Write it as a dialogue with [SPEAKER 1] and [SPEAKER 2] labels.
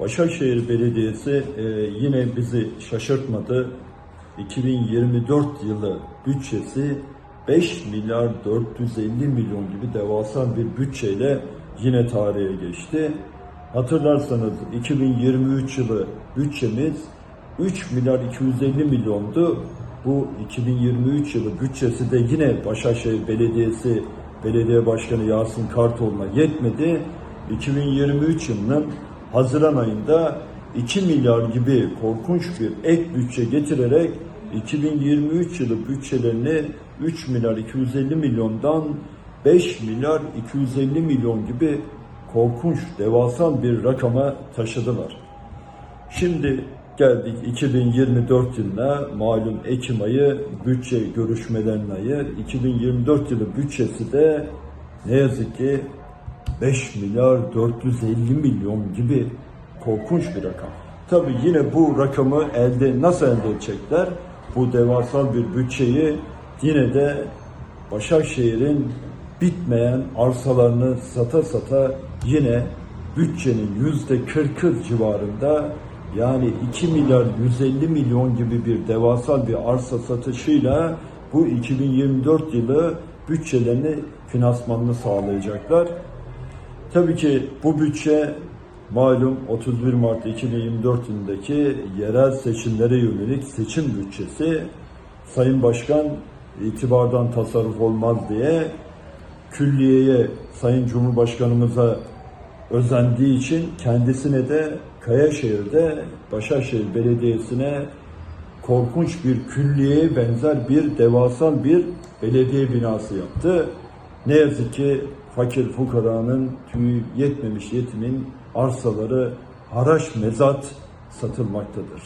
[SPEAKER 1] Başakşehir Belediyesi e, yine bizi şaşırtmadı. 2024 yılı bütçesi 5 milyar 450 milyon gibi devasa bir bütçeyle yine tarihe geçti. Hatırlarsanız 2023 yılı bütçemiz 3 milyar 250 milyondu. Bu 2023 yılı bütçesi de yine Başakşehir Belediyesi Belediye Başkanı Yasin Kartoğlu'na yetmedi. 2023 yılının Haziran ayında 2 milyar gibi korkunç bir ek bütçe getirerek 2023 yılı bütçelerini 3 milyar 250 milyondan 5 milyar 250 milyon gibi korkunç, devasa bir rakama taşıdılar. Şimdi geldik 2024 yılına malum Ekim ayı bütçe görüşmelerinin ayı 2024 yılı bütçesi de ne yazık ki 5 milyar 450 milyon gibi korkunç bir rakam. Tabi yine bu rakamı elde nasıl elde edecekler? Bu devasa bir bütçeyi yine de Başakşehir'in bitmeyen arsalarını sata sata yine bütçenin yüzde 40'ı civarında yani 2 milyar 150 milyon gibi bir devasa bir arsa satışıyla bu 2024 yılı bütçelerini finansmanını sağlayacaklar. Tabii ki bu bütçe malum 31 Mart 2024 yılındaki yerel seçimlere yönelik seçim bütçesi. Sayın Başkan itibardan tasarruf olmaz diye külliyeye Sayın Cumhurbaşkanımıza özendiği için kendisine de Kayaşehir'de Başakşehir Belediyesi'ne korkunç bir külliyeye benzer bir devasal bir belediye binası yaptı. Ne yazık ki fakir fukaranın tüyü yetmemiş yetimin arsaları haraç mezat satılmaktadır.